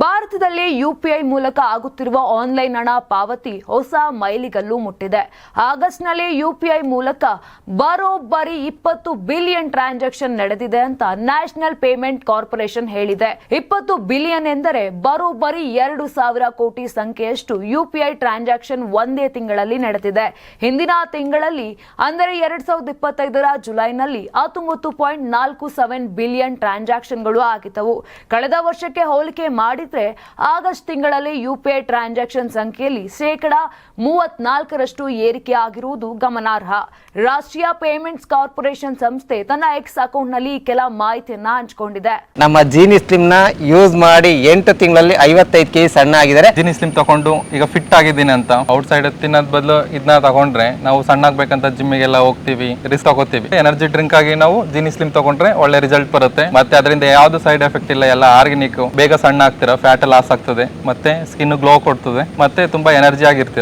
ಭಾರತದಲ್ಲಿ ಯುಪಿಐ ಮೂಲಕ ಆಗುತ್ತಿರುವ ಆನ್ಲೈನ್ ಹಣ ಪಾವತಿ ಹೊಸ ಮೈಲಿಗಲ್ಲು ಮುಟ್ಟಿದೆ. ಆಗಸ್ಟ್ನಲ್ಲಿ ಯುಪಿಐ ಮೂಲಕ ಬರೋಬ್ಬರಿ ಇಪ್ಪತ್ತು ಬಿಲಿಯನ್ ಟ್ರಾನ್ಸಾಕ್ಷನ್ ನಡೆದಿದೆ ಅಂತ ನ್ಯಾಷನಲ್ ಪೇಮೆಂಟ್ ಕಾರ್ಪೊರೇಷನ್ ಹೇಳಿದೆ. ಇಪ್ಪತ್ತು ಬಿಲಿಯನ್ ಎಂದರೆ ಬರೋಬ್ಬರಿ ಎರಡು ಸಾವಿರ ಕೋಟಿ ಸಂಖ್ಯೆಯಷ್ಟು ಯುಪಿಐ ಟ್ರಾನ್ಸಾಕ್ಷನ್ ಒಂದೇ ತಿಂಗಳಲ್ಲಿ ನಡೆದಿದೆ. ಹಿಂದಿನ ತಿಂಗಳಲ್ಲಿ, ಅಂದರೆ ಎರಡ್ ಸಾವಿರದ ಇಪ್ಪತ್ತೈದರ ಜುಲೈನಲ್ಲಿ ಹತ್ತೊಂಬತ್ತು ಪಾಯಿಂಟ್ ನಾಲ್ಕು ಸೆವೆನ್ ಬಿಲಿಯನ್ ಟ್ರಾನ್ಸಾಕ್ಷನ್ಗಳು ಆಗಿದ್ದವು. ಕಳೆದ ವರ್ಷಕ್ಕೆ ಹೋಲಿಕೆ ಮಾಡಿದ್ರೆ ಆಗಸ್ಟ್ ತಿಂಗಳಲ್ಲಿ ಯುಪಿಐ ಟ್ರಾನ್ಸಾಕ್ಷನ್ ಸಂಖ್ಯೆಯಲ್ಲಿ ಶೇಕಡ ಮೂವತ್ನಾಲ್ಕರಷ್ಟು ಏರಿಕೆ ಆಗಿರುವುದು ಗಮನಾರ್ಹ. ರಾಷ್ಟ್ರೀಯ ಪೇಮೆಂಟ್ಸ್ ಕಾರ್ಪೊರೇಷನ್ ಸಂಸ್ಥೆ ತನ್ನ ಎಕ್ಸ್ ಅಕೌಂಟ್ನಲ್ಲಿ ಕೆಲ ಮಾಹಿತಿಯನ್ನ ಹಂಚಿಕೊಂಡಿದೆ. ನಮ್ಮ ಜೀನಿ ಸ್ಲಿಮ್ನ ಯೂಸ್ ಮಾಡಿ ಎಂಟು ತಿಂಗಳಲ್ಲಿ ಐವತ್ತೈದು ಕೆಜಿ ಸಣ್ಣ ಆಗಿದ್ದಾರೆ. ಜೀನಿ ಸ್ಲಿಮ್ ತಗೊಂಡು ಈಗ ಫಿಟ್ ಆಗಿದ್ದೀನಿ ಅಂತ. ಔಟ್ ಸೈಡ್ ತಿನ್ನೋದ್ ಬದಲು ಇದನ್ನ ತಗೊಂಡ್ರೆ ನಾವು ಸಣ್ಣ ಆಗ್ಬೇಕಂತ ಜಿಮ್ಮಿಗೆಲ್ಲ ಹೋಗ್ತೀವಿ ರಿಸ್ಕ್ ತಗೋತೀವಿ. ಎನರ್ಜಿ ಡ್ರಿಂಕ್ ಆಗಿ ನಾವು ಜೀನಿ ಸ್ಲಿಮ್ ತಗೊಂಡ್ರೆ ಒಳ್ಳೆ ರಿಸಲ್ಟ್ ಬರುತ್ತೆ. ಮತ್ತೆ ಅದರಿಂದ ಯಾವ್ದು ಸೈಡ್ ಎಫೆಕ್ಟ್ ಇಲ್ಲ ಎಲ್ಲ ಆರ್ಗ್ಯಾನಿಕ್ ಬೇಗ ಸಣ್ಣ ಆಗ್ತೀರಾ ಫ್ಯಾಟ್ ಲಾಸ್ ಆಗ್ತದೆ ಮತ್ತೆ ಸ್ಕಿನ್ ಗ್ಲೋ ಕೊಡ್ತದೆ ಮತ್ತೆ ತುಂಬಾ ಎನರ್ಜಿ ಆಗಿರ್ತೀರಾ.